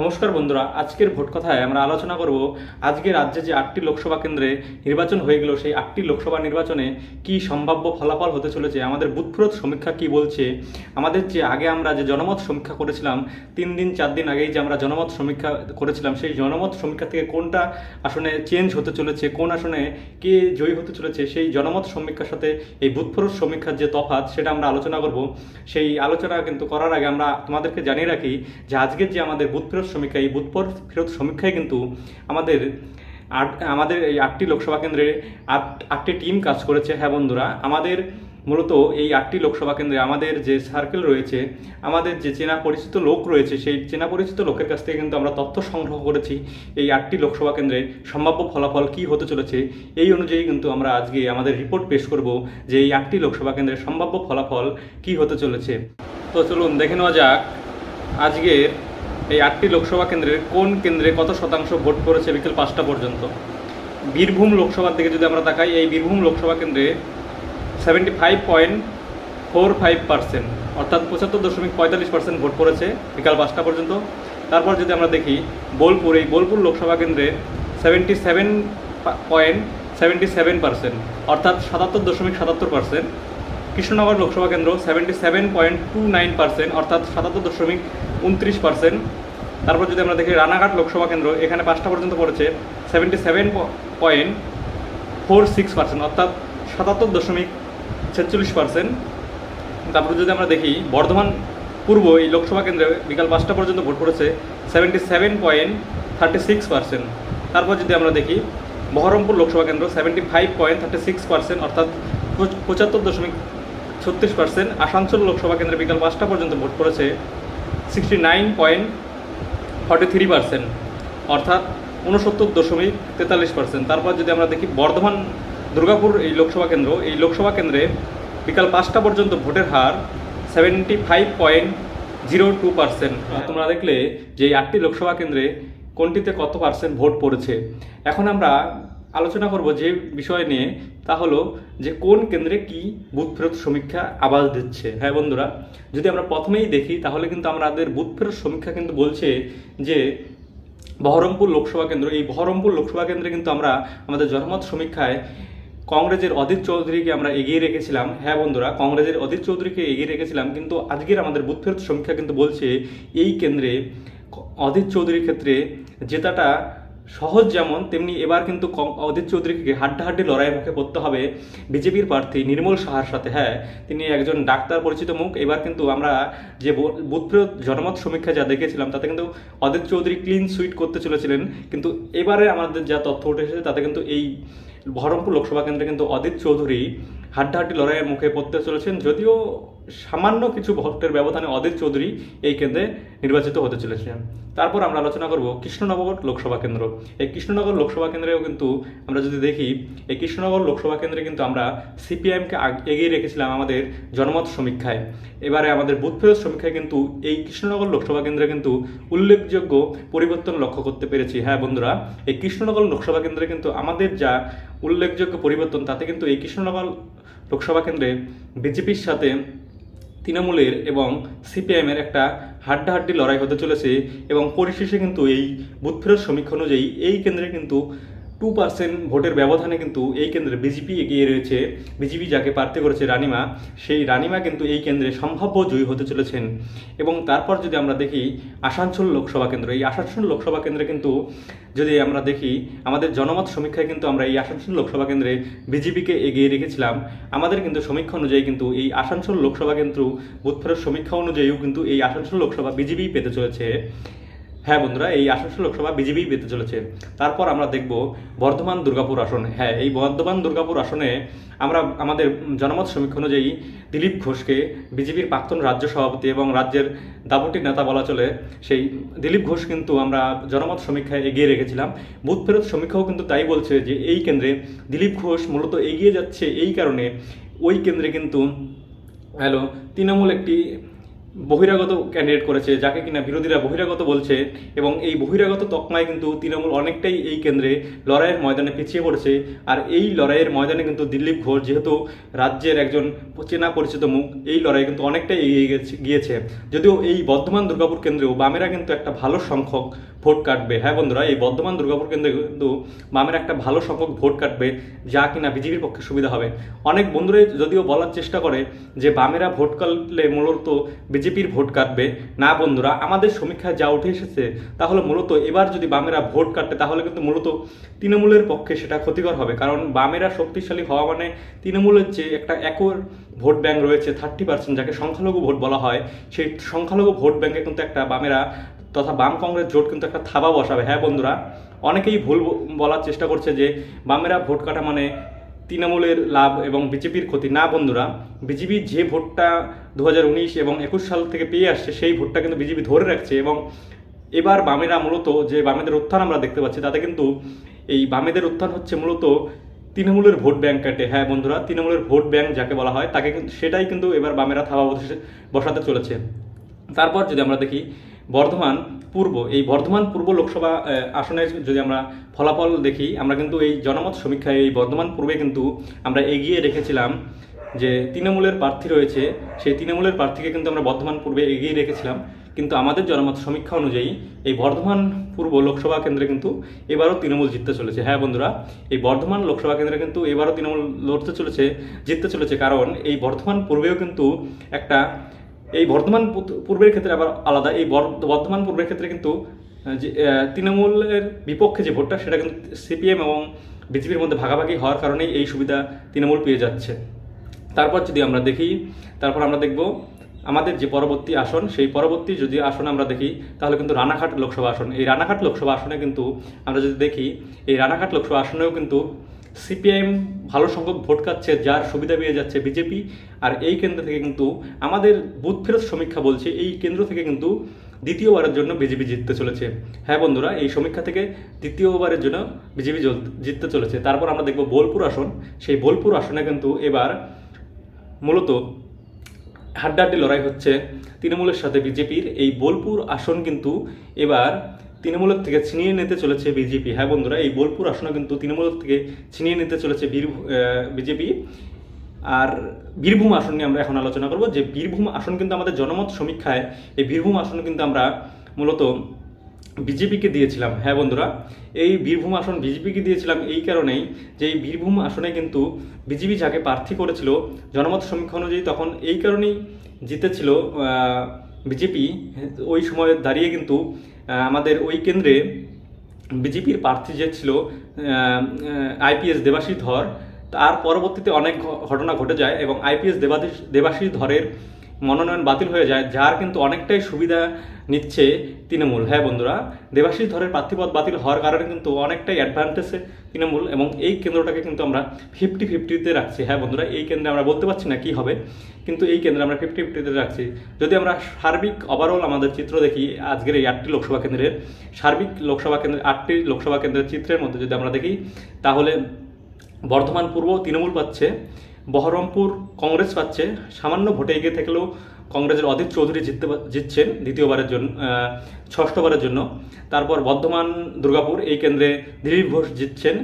নমস্কার বন্ধুরা, আজকের ভোট কথায় আমরা আলোচনা করব আজকে রাজ্যে যে আটটি লোকসভা কেন্দ্রে নির্বাচন হয়ে গেল, সেই আটটি লোকসভা নির্বাচনে কি সম্ভাব্য ফলাফল হতে চলেছে, আমাদের বুথফুরত সমীক্ষা কি বলছে, আমাদের যে আগে আমরা যে জনমত সমীক্ষা করেছিলাম, তিন দিন, চার দিন আগেই যে আমরা জনমত সমীক্ষা করেছিলাম, সেই জনমত সমীক্ষা থেকে কোনটা আসনে চেঞ্জ হতে চলেছে, কোন আসনে কে জয়ী হতে চলেছে, সেই জনমত সমীক্ষার সাথে এই বুথফুরত সমীক্ষার যে তফাৎ, সেটা আমরা আলোচনা করব। সেই আলোচনা কিন্তু করার আগে আমরা তোমাদেরকে জানিয়ে রাখি যে আজকের যে আমাদের বুথ ফেরত সমীক্ষা, এই বুথ পর- ফেরত সমীক্ষায় কিন্তু আমাদের আট, আমাদের এই আটটি লোকসভা কেন্দ্রে আট, আটটি টিম কাজ করেছে। হ্যাঁ বন্ধুরা, আমাদের মূলত এই আটটি লোকসভা কেন্দ্রে আমাদের যে সার্কেল রয়েছে, আমাদের যে চেনা পরিচিত লোক রয়েছে, সেই চেনা পরিচিত লোকের কাছ থেকে কিন্তু আমরা তথ্য সংগ্রহ করেছি এই আটটি লোকসভা কেন্দ্রে সম্ভাব্য ফলাফল কী হতে চলেছে। এই অনুযায়ী কিন্তু আমরা আজকে আমাদের রিপোর্ট পেশ করব যে এই আটটি লোকসভা কেন্দ্রের সম্ভাব্য ফলাফল কী হতে চলেছে। তো চলুন দেখে নেওয়া যাক আজকের এই আটটি লোকসভা কেন্দ্রের কোন কেন্দ্রে কত শতাংশ ভোট পড়েছে বিকেল পাঁচটা পর্যন্ত? বীরভূম লোকসভার দিকে যদি আমরা তাকাই, এই বীরভূম লোকসভা কেন্দ্রে seventy five point four five percent অর্থাৎ পঁচাত্তর দশমিক পঁয়তাল্লিশ পার্সেন্ট ভোট পড়েছে বিকাল পাঁচটা পর্যন্ত। তারপর যদি আমরা দেখি, বোলপুর, এই বোলপুর লোকসভা কেন্দ্রে seventy seven point seventy seven percent অর্থাৎ সাতাত্তর দশমিক সাতাত্তর পার্সেন্ট কৃষ্ণনগর লোকসভা কেন্দ্র seventy seven point two nine percent অর্থাৎ সাতাত্তর দশমিক উনত্রিশ পার্সেন্ট তারপর যদি আমরা দেখি রানাঘাট লোকসভা কেন্দ্র, এখানে পাঁচটা পর্যন্ত পড়েছে seventy seven point four six percent অর্থাৎ সাতাত্তর দশমিক ছেচল্লিশ পার্সেন্ট তারপর যদি আমরা দেখি বর্ধমান পূর্ব, এই লোকসভা কেন্দ্রে বিকাল পাঁচটা পর্যন্ত ভোট পড়েছে seventy seven point thirty six percent তারপর যদি আমরা দেখি বহরমপুর লোকসভা কেন্দ্র seventy five point thirty six percent অর্থাৎ পঁচাত্তর দশমিক ছত্রিশ পার্সেন্ট আসানসোল লোকসভা কেন্দ্রে বিকাল পাঁচটা পর্যন্ত ভোট পড়েছে sixty nine point forty three percent অর্থাৎ উনসত্তর দশমিক তেতাল্লিশ পার্সেন্ট তারপর যদি আমরা দেখি বর্ধমান দুর্গাপুর এই লোকসভা কেন্দ্র এই লোকসভা কেন্দ্রে বিকাল পাঁচটা পর্যন্ত ভোটের হার seventy five point zero two percent তোমরা দেখলে যে আটটি লোকসভা কেন্দ্রে কোনটিতে কত পার্সেন্ট ভোট পড়েছে এখন আমরা আলোচনা করব যে বিষয় নিয়ে, তা হলো যে কোন কেন্দ্রে কি বুথ ফেরত সমীক্ষা আবাস দিচ্ছে। হ্যাঁ বন্ধুরা, যদি আমরা প্রথমেই দেখি, তাহলে কিন্তু আমাদের বুথ ফেরত সমীক্ষা কিন্তু বলছে যে বহরমপুর লোকসভা কেন্দ্র। এই বহরমপুর লোকসভা কেন্দ্রে কিন্তু আমরা আমাদের জনমত সমীক্ষায় কংগ্রেসের অধীর চৌধুরীকে আমরা এগিয়ে রেখেছিলাম। হ্যাঁ বন্ধুরা, কংগ্রেসের অধীর চৌধুরীকে এগিয়ে রেখেছিলাম, কিন্তু আজকের আমাদের বুথ ফেরত সমীক্ষা কিন্তু বলছে এই কেন্দ্রে অধীর চৌধুরীর ক্ষেত্রে জেতাটা সহজ যেমন, তেমনি এবার কিন্তু অদিত চৌধুরীকে হাড্ডাহাড্ডি লড়াইয়ের মুখে পড়তে হবে বিজেপির প্রার্থী নির্মল সাহার সাথে। হ্যাঁ তিনি একজন ডাক্তার পরিচিত মুখ। এবার কিন্তু আমরা যে ব- বুথ ফেরত জনমত সমীক্ষা যা দেখেছিলাম, তাতে কিন্তু অদিত চৌধুরী ক্লিন সুইট করতে চলেছিলেন। কিন্তু এবারে আমাদের যা তথ্য উঠে এসেছে, তাতে কিন্তু এই বহরমপুর লোকসভা কেন্দ্রে কিন্তু অদিত চৌধুরী হাড্ডাহাড্ডি লড়াইয়ের মুখে পড়তে চলেছেন। যদিও সামান্য কিছু ভোটের ব্যবধানে অদিত চৌধুরী এই কেন্দ্রে নির্বাচিত হতে চলেছেন তারপর আমরা আলোচনা করব কৃষ্ণনগর লোকসভা কেন্দ্র। এই কৃষ্ণনগর লোকসভা কেন্দ্রেও কিন্তু আমরা যদি দেখি, এই কৃষ্ণনগর লোকসভা কেন্দ্রে কিন্তু আমরা সিপিআইএমকে এগিয়ে রেখেছিলাম আমাদের জনমত সমীক্ষায়। এবারে আমাদের বুথ ফেরত সমীক্ষায় কিন্তু এই কৃষ্ণনগর লোকসভা কেন্দ্রে কিন্তু উল্লেখযোগ্য পরিবর্তন লক্ষ্য করতে পেরেছি। হ্যাঁ বন্ধুরা, এই কৃষ্ণনগর লোকসভা কেন্দ্রে কিন্তু আমাদের যা উল্লেখযোগ্য পরিবর্তন, তাতে কিন্তু এই কৃষ্ণনগর লোকসভা কেন্দ্রে বিজেপির সাথে তৃণমূলের এবং সিপিআইএমের একটা হাড্ডাহাড্ডি লড়াই হতে চলেছে এবং পরিশেষে কিন্তু এই বুথ ফেরত সমীক্ষা অনুযায়ী এই কেন্দ্রে কিন্তু টু পার্সেন্ট ভোটের ব্যবধানে কিন্তু এই কেন্দ্রে বিজেপি এগিয়ে রয়েছে। বিজেপি যাকে প্রার্থী করেছে রানিমা, সেই রানিমা কিন্তু এই কেন্দ্রে সম্ভাব্য জয়ী হতে চলেছেন। এবং তারপর যদি আমরা দেখি আসানসোল লোকসভা কেন্দ্র, এই আসানসোল লোকসভা কেন্দ্রে কিন্তু যদি আমরা দেখি, আমাদের জনমত সমীক্ষায় কিন্তু আমরা এই আসানসোল লোকসভা কেন্দ্রে বিজেপিকে এগিয়ে রেখেছিলাম। আমাদের কিন্তু সমীক্ষা অনুযায়ী কিন্তু এই আসানসোল লোকসভা কেন্দ্র বুথফেরত সমীক্ষা অনুযায়ীও কিন্তু এই আসানসোল লোকসভা বিজেপি পেতে চলেছে। হ্যাঁ বন্ধুরা, এই আসানসোল লোকসভা বিজেপি পেতে চলেছে। তারপর আমরা দেখব বর্ধমান দুর্গাপুর আসন। হ্যাঁ এই বর্ধমান দুর্গাপুর আসনে আমরা, আমাদের জনমত সমীক্ষা অনুযায়ী দিলীপ ঘোষকে বিজেপির প্রাক্তন রাজ্য সভাপতি এবং রাজ্যের দাপুটি নেতা বলা চলে, সেই দিলীপ ঘোষ কিন্তু আমরা জনমত সমীক্ষায় এগিয়ে রেখেছিলাম। বুথ ফেরত সমীক্ষাও কিন্তু তাই বলছে যে এই কেন্দ্রে দিলীপ ঘোষ মূলত এগিয়ে যাচ্ছে এই কারণে। ওই কেন্দ্রে কিন্তু, হ্যালো, তৃণমূল একটি বহিরাগত ক্যান্ডিডেট করেছে, যাকে কিনা বিরোধীরা বহিরাগত বলছে, এবং এই বহিরাগত তকমায় কিন্তু তৃণমূল অনেকটাই এই কেন্দ্রে লড়াইয়ের ময়দানে পিছিয়ে পড়েছে। আর এই লড়াইয়ের ময়দানে কিন্তু দিলীপ ঘোষ যেহেতু রাজ্যের একজন চেনা পরিচিত মুখ, এই লড়াই কিন্তু অনেকটাই এগিয়ে গিয়েছে। যদিও এই বর্ধমান দুর্গাপুর কেন্দ্রেও বামেরা কিন্তু একটা ভালো সংখ্যক ভোট কাটবে। হ্যাঁ বন্ধুরা, এই বর্ধমান দুর্গাপুর কেন্দ্রে কিন্তু বামের একটা ভালো সংখ্যক ভোট কাটবে, যা কিনা বিজেপির পক্ষে সুবিধা হবে। অনেক বন্ধুরাই যদিও বলার চেষ্টা করে যে বামেরা ভোট কাটলে মূলত বিজেপির ভোট কাটবে। না বন্ধুরা, আমাদের সমীক্ষায় যা উঠে এসেছে তাহলে মূলত এবার যদি বামেরা ভোট কাটে, তাহলে কিন্তু মূলত তৃণমূলের পক্ষে সেটা ক্ষতিকর হবে। কারণ বামেরা শক্তিশালী হওয়া মানে তৃণমূলের যে একটা একর ভোট ব্যাংক রয়েছে থার্টি পার্সেন্ট যাকে সংখ্যালঘু ভোট বলা হয়, সেই সংখ্যালঘু ভোট ব্যাংকে কিন্তু একটা বামেরা তথা বাম কংগ্রেস জোট কিন্তু একটা থাবা বসাবে। হ্যাঁ বন্ধুরা, অনেকেই ভুল বলার চেষ্টা করছে যে বামেরা ভোট কাটা মানে তৃণমূলের লাভ এবং বিজেপির ক্ষতি। না বন্ধুরা, বিজেপি যে ভোটটা দু হাজার উনিশ এবং একুশ সাল থেকে পেয়ে আসছে, সেই ভোটটা কিন্তু বিজেপি ধরে রাখছে এবং এবার বামেরা মূলত যে বামেদের উত্থান আমরা দেখতে পাচ্ছি, তাতে কিন্তু এই বামেদের উত্থান হচ্ছে মূলত তৃণমূলের ভোট ব্যাংক কাটে। হ্যাঁ বন্ধুরা, তৃণমূলের ভোট ব্যাংক যাকে বলা হয়, তাকে সেটাই কিন্তু এবার বামেরা থাবা বসে- বসাতে চলেছে। তারপর যদি আমরা দেখি বর্ধমান পূর্ব, এই বর্ধমান পূর্ব লোকসভা আসনের যদি আমরা ফলাফল দেখি, আমরা কিন্তু এই জনমত সমীক্ষায় এই বর্ধমান পূর্বে কিন্তু আমরা এগিয়ে রেখেছিলাম যে তৃণমূলের প্রার্থী রয়েছে, সেই তৃণমূলের প্রার্থীকে কিন্তু আমরা বর্ধমান পূর্বে এগিয়ে রেখেছিলাম। কিন্তু আমাদের জনমত সমীক্ষা অনুযায়ী এই বর্ধমান পূর্ব লোকসভা কেন্দ্রে কিন্তু এবারও তৃণমূল জিততে চলেছে। হ্যাঁ বন্ধুরা, এই বর্ধমান লোকসভা কেন্দ্রে কিন্তু এবারও তৃণমূল লড়তে চলেছে, জিততে চলেছে। কারণ এই বর্ধমান পূর্বেও কিন্তু একটা এই বর্ধমান পূর্বের ক্ষেত্রে আবার আলাদা, এই বর- বর্ধমান পূর্বের ক্ষেত্রে কিন্তু যে তৃণমূলের বিপক্ষে যে ভোটটা, সেটা কিন্তু সিপিএম এবং বিজেপির মধ্যে ভাগাভাগি হওয়ার কারণেই এই সুবিধা তৃণমূল পেয়ে যাচ্ছে। তারপর যদি আমরা দেখি, তারপর আমরা দেখব আমাদের যে পরবর্তী আসন, সেই পরবর্তী যদি আসন আমরা দেখি, তাহলে কিন্তু রানাঘাট লোকসভা আসন। এই রানাঘাট লোকসভা আসনে কিন্তু আমরা যদি দেখি, এই রানাঘাট লোকসভা আসনেও কিন্তু সিপিআইএম ভালো সংখ্যক ভোট কাচ্ছে যার সুবিধা পেয়ে যাচ্ছে বিজেপি। আর এই কেন্দ্র থেকে কিন্তু আমাদের বুথ ফেরত সমীক্ষা বলছে, এই কেন্দ্র থেকে কিন্তু দ্বিতীয়বারের জন্য বিজেপি জিততে চলেছে। হ্যাঁ বন্ধুরা, এই সমীক্ষা থেকে দ্বিতীয়বারের জন্য বিজেপি জিততে চলেছে। তারপর আমরা দেখব বোলপুর আসন। সেই বোলপুর আসনে কিন্তু এবার মূলত হাড্ডাহাড্ডি লড়াই হচ্ছে তৃণমূলের সাথে বিজেপির। এই বোলপুর আসন কিন্তু এবার তৃণমূলের থেকে ছিনিয়ে নিতে চলেছে বিজেপি। হ্যাঁ বন্ধুরা, এই বোলপুর আসনে কিন্তু তৃণমূলের থেকে ছিনিয়ে নিতে চলেছে বীর বিজেপি। আর বীরভূম আসন নিয়ে আমরা এখন আলোচনা করব। যে বীরভূম আসন কিন্তু আমাদের জনমত সমীক্ষায়, এই বীরভূম আসন কিন্তু আমরা মূলত বিজেপিকে দিয়েছিলাম। হ্যাঁ বন্ধুরা, এই বীরভূম আসন বিজেপিকে দিয়েছিলাম এই কারণেই যে এই বীরভূম আসনে কিন্তু বিজেপি যাকে প্রার্থী করেছিল জনমত সমীক্ষা অনুযায়ী তখন এই কারণেই জিতেছিল বিজেপি ওই সময় দাঁড়িয়ে কিন্তু আমাদের ওই কেন্দ্রে বিজেপির প্রার্থী যে ছিল আইপিএস দেবাশিস ধর, তার পরবর্তীতে অনেক ঘটনা ঘটে যায় এবং আইপিএস দেবাশিস দেবাশিস ধরের মনোনয়ন বাতিল হয়ে যায়, যার কিন্তু অনেকটাই সুবিধা নিচ্ছে তৃণমূল। হ্যাঁ বন্ধুরা, দেবাশিস ধরের প্রার্থীপদ বাতিল হওয়ার কারণে কিন্তু অনেকটাই অ্যাডভান্টেজে তৃণমূল এবং এই কেন্দ্রটাকে কিন্তু আমরা ফিফটি ফিফটিতে রাখছি। হ্যাঁ বন্ধুরা, এই কেন্দ্রে আমরা বলতে পারছি না কি হবে। কিন্তু এই কেন্দ্রে আমরা ফিফটি ফিফটিতে রাখছি যদি আমরা সার্বিক ওভারঅল আমাদের চিত্র দেখি, আজকের এই আটটি লোকসভা কেন্দ্রের, সার্বিক লোকসভা কেন্দ্রের আটটি লোকসভা কেন্দ্রের চিত্রের মধ্যে যদি আমরা দেখি, তাহলে বর্ধমান পূর্ব তৃণমূল পাচ্ছে, বহরমপুর কংগ্রেস পাচ্ছে, সামান্য ভোটে এগিয়ে থাকলেও কংগ্রেসের অধীর চৌধুরী জিততে জিতছেন দ্বিতীয়বারের জন্য ষষ্ঠবারের জন্য। তারপর বর্ধমান, দুর্গাপুর এই কেন্দ্রে দিলীপ ঘোষ জিতছেন।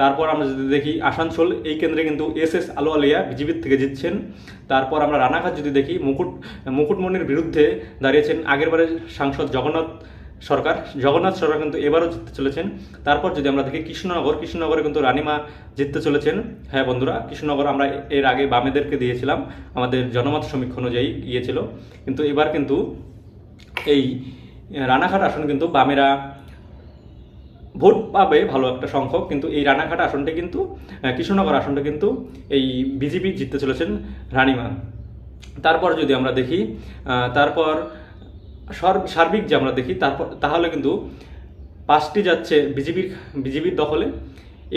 তারপর আমরা যদি দেখি আসানসোল, এই কেন্দ্রে কিন্তু এস এস আলো আলিয়া বিজেপির থেকে জিতছেন। তারপর আমরা রানাঘাট যদি দেখি, মুকুট, মুকুটমণির বিরুদ্ধে দাঁড়িয়েছেন আগেরবারের সাংসদ জগন্নাথ সরকার, জগন্নাথ সরকার কিন্তু এবারও জিততে চলেছেন। তারপর যদি আমরা দেখি কৃষ্ণনগর, কৃষ্ণনগরে কিন্তু রানিমা জিততে চলেছেন। হ্যাঁ বন্ধুরা, কৃষ্ণনগর আমরা এর আগে বামেদেরকে দিয়েছিলাম, আমাদের জনমত সমীক্ষা অনুযায়ী গিয়েছিল। কিন্তু এবার কিন্তু এই রানাঘাট আসন কিন্তু বামেরা ভোট পাবে ভালো একটা সংখ্যক। কিন্তু এই রানাঘাট আসনটা কিন্তু কৃষ্ণনগর আসনটা কিন্তু এই বিজেপি জিততে চলেছেন রানিমা। তারপর যদি আমরা দেখি তারপর সার্বিক যে আমরা দেখি, তারপর তাহলে কিন্তু পাঁচটি যাচ্ছে বিজেপির বিজেপির দখলে,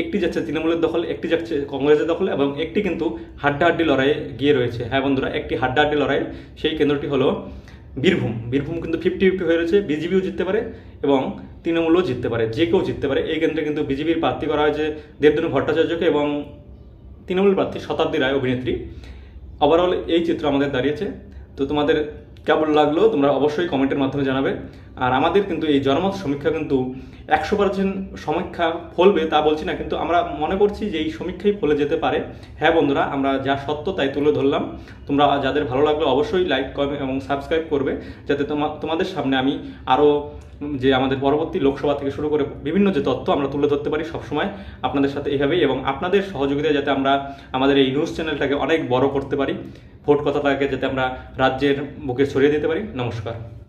একটি যাচ্ছে তৃণমূলের দখলে, একটি যাচ্ছে কংগ্রেসের দখলে, এবং একটি কিন্তু হাড্ডাহাড্ডি লড়াইয়ে গিয়ে রয়েছে। হ্যাঁ বন্ধুরা, একটি হাড্ডাহাড্ডি লড়াই সেই কেন্দ্রটি হলো বীরভূম। বীরভূম কিন্তু ফিফটি ফিফটি হয়ে রয়েছে, বিজেপিও জিততে পারে এবং তৃণমূলও জিততে পারে, যে কেউ জিততে পারে। এই কেন্দ্রে কিন্তু বিজেপির প্রার্থী করা হয়েছে দেবদনু ভট্টাচার্যকে এবং তৃণমূল প্রার্থী শতাব্দী রায় অভিনেত্রী। ওভারঅল এই চিত্র আমাদের দাঁড়িয়েছে। তো তোমাদের কেমন লাগল তোমরা অবশ্যই কমেন্টের মাধ্যমে জানাবে। আর আমাদের কিন্তু এই জনমত সমীক্ষা কিন্তু একশো পার্সেন্ট সমীক্ষা ফলবে তা বলছি না, কিন্তু আমরা মনে করছি যে এই সমীক্ষাই ফলে যেতে পারে। হ্যাঁ বন্ধুরা, আমরা যা সত্য তাই তুলে ধরলাম। তোমরা যাদের ভালো লাগল অবশ্যই লাইক কমেন্ট এবং সাবস্ক্রাইব করবে, যাতে তোমা- তোমাদের সামনে আমি আরও যে আমাদের পরবর্তী লোকসভা থেকে শুরু করে বিভিন্ন যে তথ্য আমরা তুলে ধরতে পারি সবসময় আপনাদের সাথে এইভাবেই এবং আপনাদের সহযোগিতায় যাতে আমরা আমাদের এই নিউজ চ্যানেলটাকে অনেক বড় করতে পারি, ভোট কথাটাকে যাতে আমরা রাজ্যের বুকে ছড়িয়ে দিতে পারি। নমস্কার।